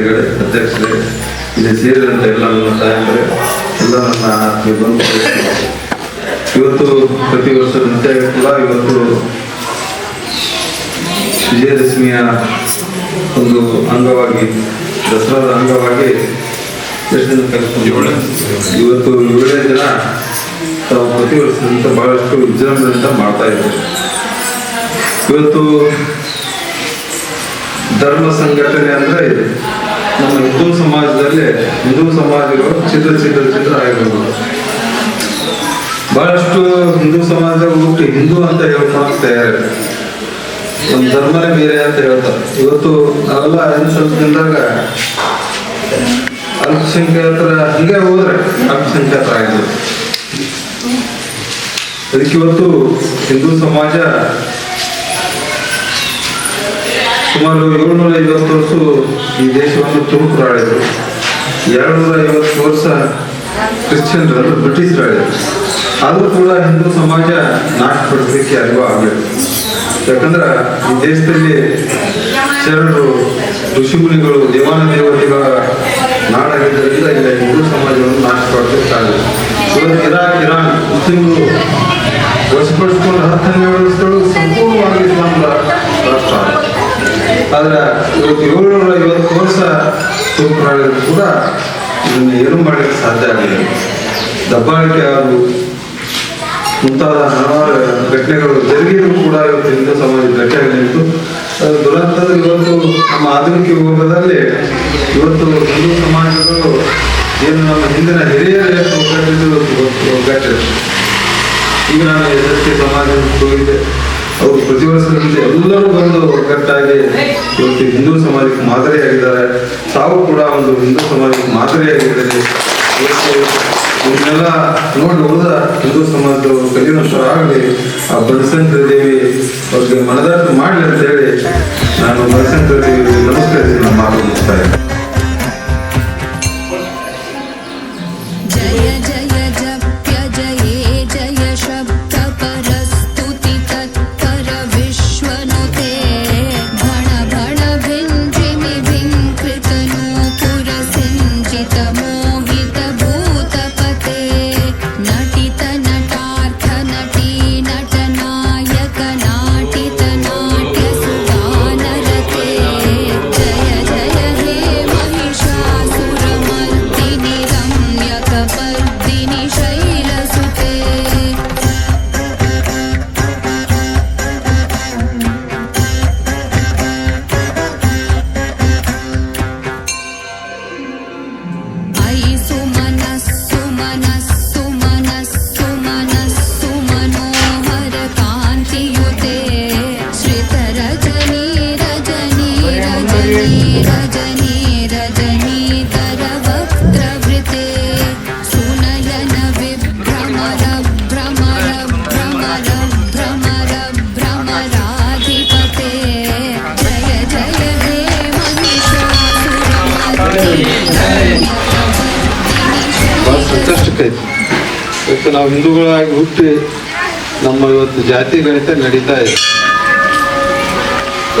ಪದಾಧಿಕಾರಿಗಳೇ ಅಧ್ಯಕ್ಷರೇ, ಇಲ್ಲಿ ಸೇರಿದಂತ ಎಲ್ಲ ನನ್ನ ತಾಯಂದರೆ ಎಲ್ಲ ನನ್ನ ಆತ್ಮೀಯ ಬಂಧು ಇವತ್ತು ಪ್ರತಿ ವರ್ಷ ನೃತ್ಯ ಆಗಿರಲ್ಲ ಇವತ್ತು ವಿಜಯದಶಮಿಯ ಒಂದು ಅಂಗವಾಗಿ, ದಸರಾದ ಅಂಗವಾಗಿ ಎಷ್ಟು ದಿನ ಕಲಿಸ್ಕೊಂಡು ಇವತ್ತು ಏಳನೇ ದಿನ ತಾವು ಪ್ರತಿ ವರ್ಷದಂತ ಬಹಳಷ್ಟು ವಿಜೃಂಭಣೆಯಿಂದ ಮಾಡ್ತಾ ಇದ್ದಾರೆ ಇವತ್ತು ಧರ್ಮ ಸಂಘಟನೆ ಅಂದ್ರೆ ಹಿಂದೂ ಸಮಾಜದಲ್ಲಿ, ಹಿಂದೂ ಸಮಾಜಗಳು ಚಿತ್ರ ಚಿತ್ರ ಚಿತ್ರ ಆಗಿರೋದು. ಬಹಳಷ್ಟು ಹಿಂದೂ ಸಮಾಜ ಹುಟ್ಟು, ಹಿಂದೂ ಅಂತ ಹೇಳ್ಕೊಳಕ್ ತಯಾರಿಲ್ಲ ಒಂದು ಧರ್ಮನೇ ಬೇರೆ ಅಂತ ಹೇಳ್ತಾರೆ. ಇವತ್ತು ನಾವೆಲ್ಲ ಐದು ಸಂಸ್ಥೆದಾಗ ಅಲ್ಪಸಂಖ್ಯಾತರ ಹಿಂಗೆ ಹೋದ್ರೆ ಅಲ್ಪಸಂಖ್ಯಾತರ ಆಗಿದೆ ಅದಕ್ಕೆ ಇವತ್ತು ಹಿಂದೂ ಸಮಾಜ ಸುಮಾರು ಏಳ್ನೂರ ಐವತ್ತು ವರ್ಷ ಈ ದೇಶವನ್ನು ತುರುಕರು ಎರಡು ಎರಡ್ನೂರ ಐವತ್ತು ವರ್ಷ ಕ್ರಿಶ್ಚಿಯನ್ರು ಅಂದ್ರೆ ಬ್ರಿಟಿಷರು ಆಳಿದರು ಆದರೂ ಕೂಡ ಹಿಂದೂ ಸಮಾಜ ನಾಶಪಡಿಸಲಿಕ್ಕೆ ಅರಿವು ಆಗಬೇಕು ಯಾಕಂದ್ರೆ ಈ ದೇಶದಲ್ಲಿ ಶರಣರು, ಋಷಿಮುನಿಗಳು, ದೇವಾನ ದೇವತೆಗಳ ನಾಡಾಗಿದ್ದರಿಂದ ಇಲ್ಲ ಹಿಂದೂ ಸಮಾಜವನ್ನು ನಾಶ ಪಡಿಸಲಿಕ್ಕಾಗಲ್ಲ ಇವತ್ತು ಇರಾಕ್, ಇರಾನ್, ಮುಸ್ಲಿಮರು ಏಳ್ನೂರ ಐವತ್ತು ವರ್ಷ ತೂಕರಾಗಿದ್ರು ಕೂಡ ಇದನ್ನು ಏನು ಮಾಡಲಿಕ್ಕೆ ಸಾಧ್ಯ ಆಗಲಿಲ್ಲ ದಬ್ಬಾಳಿಕೆ ಹಾಗೂ ಮುಂತಾದ ಹಲವಾರು ಘಟನೆಗಳು ಜರುಗಿದ್ರು ಕೂಡ ಇವತ್ತು ಹಿಂದೂ ಸಮಾಜ ಘಟನೆ ನಿಂತು ದುರಂತದ ಇವತ್ತು ನಮ್ಮ ಆಧುನಿಕ ಯುಗದಲ್ಲಿ ಇವತ್ತು ಹಿಂದೂ ಸಮಾಜಗಳು ಏನು ನಮ್ಮ ಹಿಂದಿನ ಹಿರಿಯರ ಒಗ್ಗಟ್ಟಿದ್ದು ಒಗ್ಗಟ್ಟಿದೆ ಈಗ ನಾನು ಎಸ್ ಎಸ್ ಟಿ ಅವರು ಪ್ರತಿ ವರ್ಷದಿಂದ ಎಲ್ಲರೂ ಬಂದು ಒಗ್ಗಟ್ಟಾಗಿ ಇವತ್ತು ಹಿಂದೂ ಸಮಾಜಕ್ಕೆ ಮಾದರಿಯಾಗಿದ್ದಾರೆ ತಾವು ಕೂಡ ಒಂದು ಹಿಂದೂ ಸಮಾಜಕ್ಕೆ ಮಾದರಿಯಾಗಿದ್ದಾರೆ ಇವನ್ನೆಲ್ಲ ನೋಡಿ ಹೋದ ಸಮಾಜದವರು ಕಲಿಯುವಂತರಾಗಲಿ ಆ ಬನಶಂಕರ ದೇವಿ ಅವ್ರಿಗೆ ಮನದಟ್ಟು ಮಾಡಲಿ ಅಂತ ಹೇಳಿ ನಾನು ಬನಶಂಕರ ದೇವಿ ನಮಸ್ಕರಿಸಿ ನಮ್ಮ ಮಾತು ಮುಗಿಸ್ತಾ ಇದ್ದೀನಿ. ಇವತ್ತು ನಾವು ಹಿಂದೂಗಳಾಗಿ ಹುಟ್ಟಿ ನಮ್ಮ ಇವತ್ತು ಜಾತಿ ಗಣಿತ ನಡೀತಾ ಇದೆ.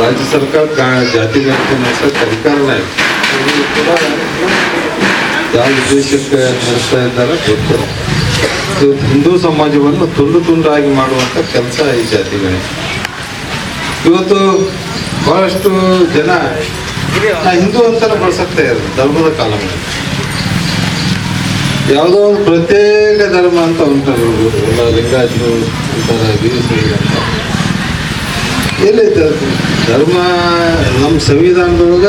ರಾಜ್ಯ ಸರ್ಕಾರ ಜಾತಿ ಗಣಿತ ನಡೆಸೋ ಸರ್ಕಾರನೇ ಕೂಡ ಯಾವ ಉದ್ದೇಶಕ್ಕೆ ನಡೆಸ್ತಾ ಇದ್ದಾರೆ ಗೊತ್ತು. ಹಿಂದೂ ಸಮಾಜವನ್ನು ತುಂಡು ತುಂಡಾಗಿ ಮಾಡುವಂಥ ಕೆಲಸ ಈ ಜಾತಿ ಗಣಿತ. ಇವತ್ತು ಬಹಳಷ್ಟು ಜನ ಹಿಂದೂ ಅಂತಾನೆ ಬಳಸಕ್ತಾ ಇರೋದು ಧರ್ಮದ ಕಾಲ ಯಾವುದೋ ಒಂದು ಪ್ರತ್ಯೇಕ ಧರ್ಮ ಅಂತ ಉಂಟಲ್ಲ ಇವ್ರು. ಎಲ್ಲ ಅಂತಾರೆ ಬೀಸರು ಅಂತ ಎಲ್ಲೈತೆ ಧರ್ಮ ನಮ್ಮ ಸಂವಿಧಾನದೊಳಗ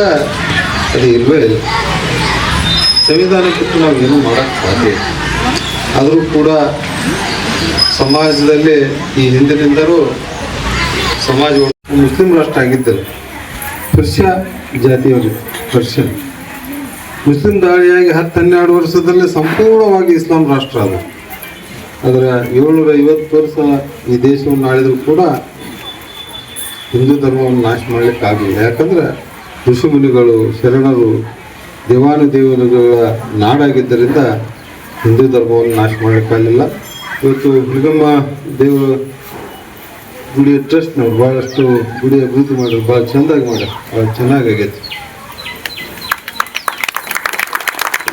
ಅದು ಇಲ್ವೇ ಇಲ್ಲ. ಸಂವಿಧಾನಕ್ಕಿಂತ ನಾವು ಏನು ಮಾಡೋಕ್ಕೆ ಸಾಧ್ಯ ಆದರೂ ಕೂಡ ಸಮಾಜದಲ್ಲಿ ಈ ಹಿಂದಿನಿಂದಲೂ ಸಮಾಜ ಮುಸ್ಲಿಂ ರಾಷ್ಟ್ರ ಆಗಿದ್ದರು. ಪರ್ಷಿಯಾ ಜಾತಿಯವರು ಪರ್ಷಿಯನ್ ಮುಸ್ಲಿಂ ದಾಳಿಯಾಗಿ ಹತ್ತು ಹನ್ನೆರಡು ವರ್ಷದಲ್ಲಿ ಸಂಪೂರ್ಣವಾಗಿ ಇಸ್ಲಾಂ ರಾಷ್ಟ್ರ ಅದು. ಅದರ ಏಳ್ನೂರ ಐವತ್ತು ವರ್ಷ ಈ ದೇಶವನ್ನು ಆಳಿದ್ರು ಕೂಡ ಹಿಂದೂ ಧರ್ಮವನ್ನು ನಾಶ ಮಾಡಲಿಕ್ಕೆ ಆಗಲಿಲ್ಲ. ಯಾಕಂದ್ರೆ ಋಷಿಮುನಿಗಳು, ಶರಣರು ದೇವಾನುದೇವನುಗಳ ನಾಡಾಗಿದ್ದರಿಂದ ಹಿಂದೂ ಧರ್ಮವನ್ನು ನಾಶ ಮಾಡಲಿಕ್ಕಾಗಲಿಲ್ಲ ಇವತ್ತು ಹುಲಿಗಮ್ಮ ದೇವರು ಗುಡಿಯ ಟ್ರಸ್ಟ್ ನಾವು ಭಾಳಷ್ಟು ಗುಡಿ ಅಭಿವೃದ್ಧಿ ಮಾಡಿದ್ರು. ಭಾಳ ಚೆಂದಾಗಿ ಮಾಡ್ಯಾರ ಭಾಳ ಚೆನ್ನಾಗಾಗೈತೆ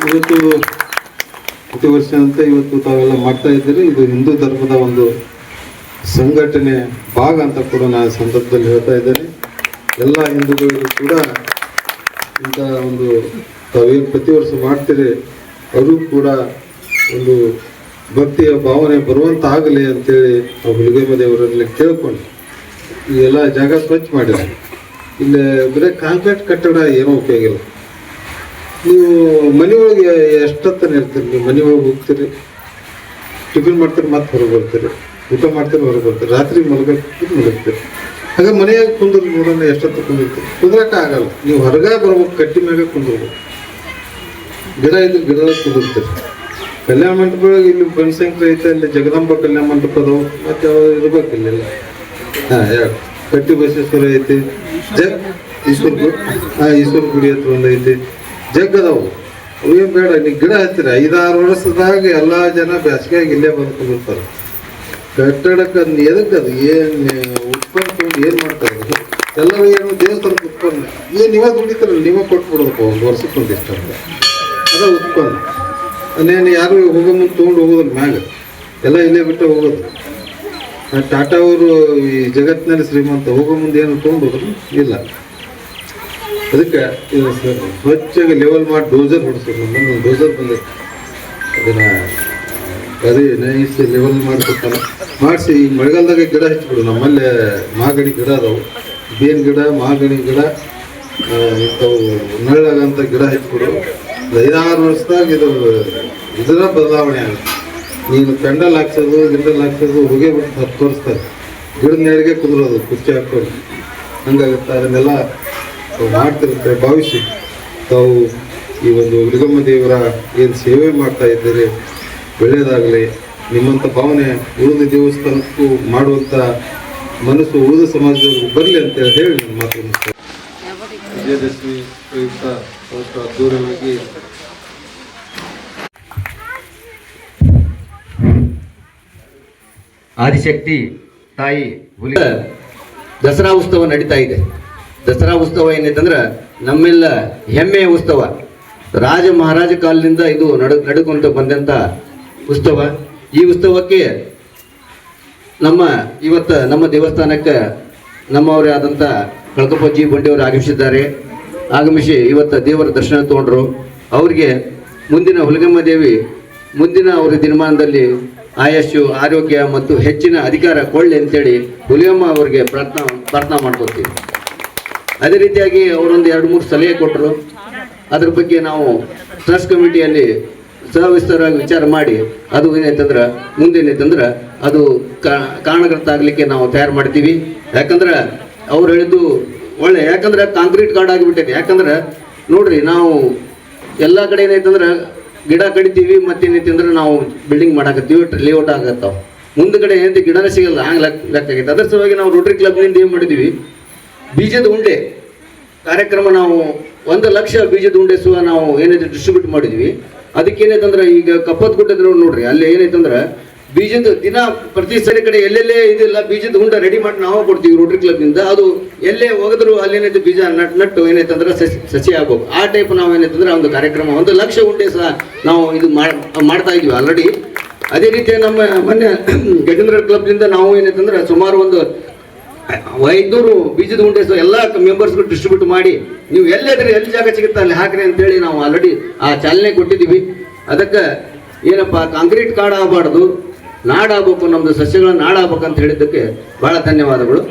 ಇವತ್ತು ಪ್ರತಿ ವರ್ಷ ಅಂತ ಇವತ್ತು ತಾವೆಲ್ಲ ಮಾಡ್ತಾ ಇದ್ದೀರಿ. ಇದು ಹಿಂದೂ ಧರ್ಮದ ಒಂದು ಸಂಘಟನೆ ಭಾಗ ಅಂತ ಕೂಡ ನಾನು ಸಂದರ್ಭದಲ್ಲಿ ಹೇಳ್ತಾ ಇದ್ದೇನೆ. ಎಲ್ಲ ಹಿಂದೂಗಳಿಗೂ ಕೂಡ ಇಂಥ ಒಂದು ತಾವೇನು ಪ್ರತಿ ವರ್ಷ ಮಾಡ್ತೀರಿ. ಅವರು ಕೂಡ ಒಂದು ಭಕ್ತಿಯ ಭಾವನೆ ಬರುವಂತ ಆಗಲಿ ಅಂತೇಳಿ ನಾವು ಹುಲಿಗೇಮ ದೇವರಲ್ಲಿ ಕೇಳ್ಕೊಂಡು ಈ ಎಲ್ಲ ಜಾಗ ಸ್ವಚ್ಛ ಮಾಡಿದ್ದಾರೆ. ಇಲ್ಲಿ ಬರೀ ಕಾಂಕ್ರೀಟ್ ಕಟ್ಟಡ ಏನೂ ಉಪಯೋಗ ಇಲ್ಲ. ನೀವು ಮನೆಯೊಳಗೆ ಎಷ್ಟೊತ್ತನ ಇರ್ತೀರಿ? ನೀವು ಮನೆಯೊಳಗೆ ಹೋಗ್ತೀರಿ? ಟಿಫಿನ್ ಮಾಡ್ತೀರಿ ಮತ್ತೆ ಹೊರಗೆ ಬರ್ತೀರಿ? ಊಟ ಮಾಡ್ತೀರಿ ಹೊರಗೆ ಬರ್ತೀರಿ? ರಾತ್ರಿ ಮಲಗಕ್ಕೆ ಮಲಗ್ತೀರಿ? ಹಾಗೆ ಮನೆಯಾಗ ಕುಂದ್ರ ನೋಡೋಣ ಎಷ್ಟೊತ್ತು ಕುಂದಿರ್ತೀರಿ? ಕುಂದ್ರಕ್ಕೆ ಆಗಲ್ಲ. ನೀವು ಹೊರಗೆ ಬರ್ಬೇಕು, ಕಟ್ಟಿ ಮ್ಯಾಗ ಕುಂದ್ರಬೇಕು. ಗಿಡ ಇದ್ರೆ ಗಿಡದಾಗ ಕುಂದಿರ್ತೀರಿ. ಕಲ್ಯಾಣ ಮಂಟಪದೊಳಗೆ ಇಲ್ಲಿ ಬನಶಂಕರಿ ಐತೆ, ಅಲ್ಲಿ ಜಗದಂಬ ಕಲ್ಯಾಣ ಮಂಟಪದ ಮತ್ತೆ ಯಾವ್ದು ಇರ್ಬೇಕು ಇಲ್ಲೆಲ್ಲ ಹಾಂ ಯಾಕೆ ಕಟ್ಟಿ ಬಸವೇಶ್ವರ ಐತಿ. ಜ ಈಶ್ವರ ಗುಡಿ ಹಾ, ಈಶ್ವರ ಗುಡಿ ಹತ್ರ ಒಂದು ಐತಿ. ಜಗ್ ಅದಾವು ಅವೇನು ಬೇಡ, ನೀ ಗಿಡ ಹತ್ತಿರ, ಐದಾರು ವರ್ಷದಾಗ ಎಲ್ಲ ಜನ ಬೇಸಿಗೆಯಾಗಿ ಇಲ್ಲೇ ಬಂದು ಕುಂದಿರ್ತಾರೆ. ಕಟ್ಟಡಕ್ಕೆ ಅದು ಎದಕ್ಕೆ ಅದು? ಏನು ಉತ್ಪನ್ನ ತಗೊಂಡು ಏನು ಮಾಡ್ತಾರೆ? ಎಲ್ಲರೂ ಏನು ದೇವಸ್ಥಾನಕ್ಕೆ ಉತ್ಪನ್ನ. ಏನು ನೀವೇ ದುಡಿತಾರಲ್ಲ, ನೀವೇ ಕೊಟ್ಬಿಡೋದಪ್ಪ ಒಂದು ವರ್ಷಕ್ಕೆ ಇಷ್ಟ ಅದ ಉತ್ಪನ್ನ. ಅಲ್ಲೇನು ಯಾರು ಹೋಗೋ ಮುಂದೆ ತೊಗೊಂಡು ಹೋಗೋದಿಲ್ಲ ಮ್ಯಾಗ. ಎಲ್ಲ ಇಲ್ಲೇ ಬಿಟ್ಟು ಹೋಗೋದು. ಟಾಟಾ ಅವರು ಈ ಜಗತ್ತಿನಲ್ಲಿ ಶ್ರೀಮಂತ ಹೋಗೋ ಮುಂದೆ ಏನು ತೊಗೊಂಡು ಹೋದ್ರು ಇಲ್ಲ. ಅದಕ್ಕೆ ಸ್ವಚ್ಛಗೆ ಲೆವೆಲ್ ಮಾಡಿ ಡೋಸರ್ ಹೊಡಿಸ್ಬೇಕು ನಮ್ಮಲ್ಲಿ ಒಂದು ಡೋಸರ್ ಬಂದೈತೆ ಅದನ್ನು ಅದೇ ನೈಸ್ ಲೆವೆಲ್ ಮಾಡಿಕೊಡ್ತಾನೆ. ಮಾಡಿಸಿ, ಈ ಮಳೆಗಾಲದಾಗ ಗಿಡ ಹಚ್ಚಿಬಿಡು. ನಮ್ಮಲ್ಲಿ ಮಾಗಡಿ ಗಿಡ ಅದಾವು. ಬೇನ್ ಗಿಡ ಮಾಗಣಿ ಗಿಡ ಇಂಥವು ನೆರಳಾಗಂತ ಗಿಡ ಹಚ್ಚಿಬಿಡು. ಐದಾರು ವರ್ಷದಾಗ ಇದು, ಇದರ ಬದಲಾವಣೆ ಆಗುತ್ತೆ. ನೀನು ಪೆಂಡಲ್ ಹಾಕ್ಸೋದು, ಗಿಡಲ್ ಹಾಕ್ಸೋದು, ಹೋಗೇ ಬಿಟ್ಟು ತೋರಿಸ್ತಾರೆ ಗಿಡದ ನೆರಳಿಗೆ ಕುದುರೋದು ಕುಚ್ಚಿ ಹಾಕೊಂಡು ಹಂಗಾಗುತ್ತೆ. ಅದನ್ನೆಲ್ಲ ತಾವು ಮಾಡ್ತಿರುತ್ತೆ ಭಾವಿಸಿ ತಾವು ಈ ಒಂದು ಮೃಗಮ್ಮ ದೇವರ ಏನು ಸೇವೆ ಮಾಡ್ತಾ ಇದ್ದೀರಿ ಒಳ್ಳೆಯದಾಗಲಿ. ನಿಮ್ಮಂಥ ಭಾವನೆ ಉಳಿದ ದೇವಸ್ಥಾನಕ್ಕೂ ಮಾಡುವಂಥ ಮನಸ್ಸು ಉಳಿದ ಸಮಾಜದವ್ರಿಗೂ ಬರಲಿ ಅಂತ ಹೇಳಿ ನಾನು ಮಾತು. ವಿಜಯದಶಮಿ ಪ್ರಯುಕ್ತ ಸ್ವಲ್ಪ ಅದ್ದೂರವಾಗಿ ಆದಿಶಕ್ತಿ ತಾಯಿ ಹುಲಿ ದಸರಾ ಉತ್ಸವ ನಡೀತಾ ಇದೆ. ದಸರಾ ಉತ್ಸವ ಏನೈತಂದ್ರೆ ನಮ್ಮೆಲ್ಲ ಹೆಮ್ಮೆಯ ಉತ್ಸವ. ರಾಜ ಮಹಾರಾಜ ಕಾಲದಿಂದ ಇದು ನಡ ನಡ್ಕೊಂತ ಬಂದಂಥ ಉತ್ಸವ. ಈ ಉತ್ಸವಕ್ಕೆ ನಮ್ಮ ಇವತ್ತು ನಮ್ಮ ದೇವಸ್ಥಾನಕ್ಕೆ ನಮ್ಮವರೇ ಆದಂಥ ಕಳಕಪ್ಪಜ್ಜಿ ಬಂಡಿಯವರು ಆಗಮಿಸಿದ್ದಾರೆ. ಆಗಮಿಸಿ ಇವತ್ತು ದೇವರ ದರ್ಶನ ತಗೊಂಡ್ರು. ಅವರಿಗೆ ಮುಂದಿನ ಹುಲಗಮ್ಮ ದೇವಿ ಮುಂದಿನ ಅವರ ದಿನಮಾನದಲ್ಲಿ ಆಯಸ್ಸು, ಆರೋಗ್ಯ ಮತ್ತು ಹೆಚ್ಚಿನ ಅಧಿಕಾರ ಕೊಳ್ಳಿ ಅಂತೇಳಿ ಹುಲಿಯಮ್ಮ ಅವರಿಗೆ ಪ್ರಾರ್ಥನಾ ಪ್ರಾರ್ಥನಾ ಮಾಡ್ಕೊತೀವಿ ಅದೇ ರೀತಿಯಾಗಿ ಅವರೊಂದು ಎರಡು ಮೂರು ಸಲಹೆ ಕೊಟ್ಟರು. ಅದ್ರ ಬಗ್ಗೆ ನಾವು ಟ್ರಸ್ಟ್ ಕಮಿಟಿಯಲ್ಲಿ ಸವಿಸ್ತಾರವಾಗಿ ವಿಚಾರ ಮಾಡಿ, ಅದು ಏನೈತಂದ್ರೆ ಮುಂದೇನೈತಂದ್ರೆ ಅದು ಕಾ- ಕಾರಣಕರ್ತ ಆಗ್ಲಿಕ್ಕೆ ನಾವು ತಯಾರು ಮಾಡ್ತೀವಿ. ಯಾಕಂದ್ರೆ, ಅವ್ರು ಹೇಳಿದ್ದು ಒಳ್ಳೆ, ಯಾಕಂದ್ರೆ ಕಾಂಕ್ರೀಟ್ ಗಾರ್ಡ್ ಆಗಿಬಿಟ್ಟೈತೆ. ಯಾಕಂದ್ರೆ, ನೋಡ್ರಿ, ನಾವು ಎಲ್ಲ ಕಡೆ ಏನೈತಂದ್ರೆ ಗಿಡ ಕಡಿತೀವಿ ಮತ್ತೇನೈತಿ ಅಂದ್ರೆ ನಾವು ಬಿಲ್ಡಿಂಗ್ ಮಾಡಾಕತ್ತೀವಿ ಲೇಔಟ್ ಆಗತ್ತಾವ. ಮುಂದ್ಗಡೆ ಏನೈತಿ, ಗಿಡನೇ ಸಿಗಲ್ಲ ಹಂಗೆ ಲೆಕ್ಕ ಲೆಕ್ಕ ಆಗೈತೆ. ಅದರ ಸಲುವಾಗಿ ನಾವು ರೋಟ್ರಿ ಕ್ಲಬ್ನಿಂದ ಏನು ಮಾಡಿದ್ವಿ ಬೀಜದ ಉಂಡೆ. ಕಾರ್ಯಕ್ರಮ ನಾವು ಒಂದು ಲಕ್ಷ ಬೀಜದ ಉಂಡೆ ಸಹ ನಾವು ಏನೈತೆ ಡಿಸ್ಟ್ರಿಬ್ಯೂಟ್ ಮಾಡಿದ್ವಿ. ಅದಕ್ಕೆ ಏನೈತಂದ್ರೆ ಈಗ ಕಪ್ಪತ್ ಗುಡ್ಡದ ನೋಡ್ರಿ, ಅಲ್ಲಿ ಏನೈತಂದ್ರೆ ಬೀಜದ ದಿನ ಪ್ರತಿ ಸರಿ ಕಡೆ ಎಲ್ಲೆಲ್ಲೇ ಇದಿಲ್ಲ ಬೀಜದ ಉಂಡೆ ರೆಡಿ ಮಾಡಿ ನಾವು ಕೊಡ್ತೀವಿ ರೋಟರಿ ಕ್ಲಬ್ನಿಂದ ಅದು ಎಲ್ಲೇ ಹೋಗಿದ್ರು ಅಲ್ಲಿ ಏನೈತೆ ಬೀಜ ನಟ್, ನಟ್ಟು ಏನೈತಂದ್ರೆ ಸಸಿ ಸಸಿ ಆಗ್ಬೇಕು. ಆ ಟೈಪ್ ನಾವು ಏನೈತಂದ್ರೆ ಒಂದು ಕಾರ್ಯಕ್ರಮ, ಒಂದು ಲಕ್ಷ ಉಂಡೆ ಸಹ ನಾವು ಇದು ಮಾಡ್- ಮಾಡ್ತಾ ಇದೀವಿ ಆಲ್ರೆಡಿ ಅದೇ ರೀತಿ ನಮ್ಮ ಮೊನ್ನೆ ಗಜೇಂದ್ರ ಕ್ಲಬ್ನಿಂದ ನಾವು ಏನೈತಂದ್ರೆ ಸುಮಾರು ಒಂದು ಐದ್ನೂರು ಬೀಜದ ಉಂಡೆ ಎಲ್ಲ ಮೆಂಬರ್ಸ್ಗಳು ಡಿಸ್ಟ್ರಿಬ್ಯೂಟ್ ಮಾಡಿ, ನೀವು ಎಲ್ಲಿದ್ರೆ ಎಲ್ಲಿ ಜಾಗ ಸಿಗುತ್ತೆ ಅಲ್ಲಿ ಹಾಕ್ರಿ ಅಂತೇಳಿ ನಾವು ಆಲ್ರೆಡಿ ಆ ಚಾಲನೆ ಕೊಟ್ಟಿದ್ದೀವಿ. ಅದಕ್ಕೆ ಏನಪ್ಪ ಕಾಂಕ್ರೀಟ್ ಕಾಡು ಆಗಬಾರ್ದು ನಾಡಾಗಬೇಕು ನಮ್ದು ಸಸ್ಯಗಳ ನಾಡಾಗಬೇಕು ಅಂತ ಹೇಳಿದ್ದಕ್ಕೆ ಬಹಳ ಧನ್ಯವಾದಗಳು.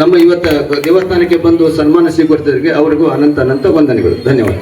ನಮ್ಮ ಇವತ್ತು ದೇವಸ್ಥಾನಕ್ಕೆ ಬಂದು ಸನ್ಮಾನ ಸ್ವೀಕರಿಸಿದರಿಗೆ ಅವರಿಗೂ ಅನಂತ ಅನಂತ ವಂದನೆಗಳು. ಧನ್ಯವಾದ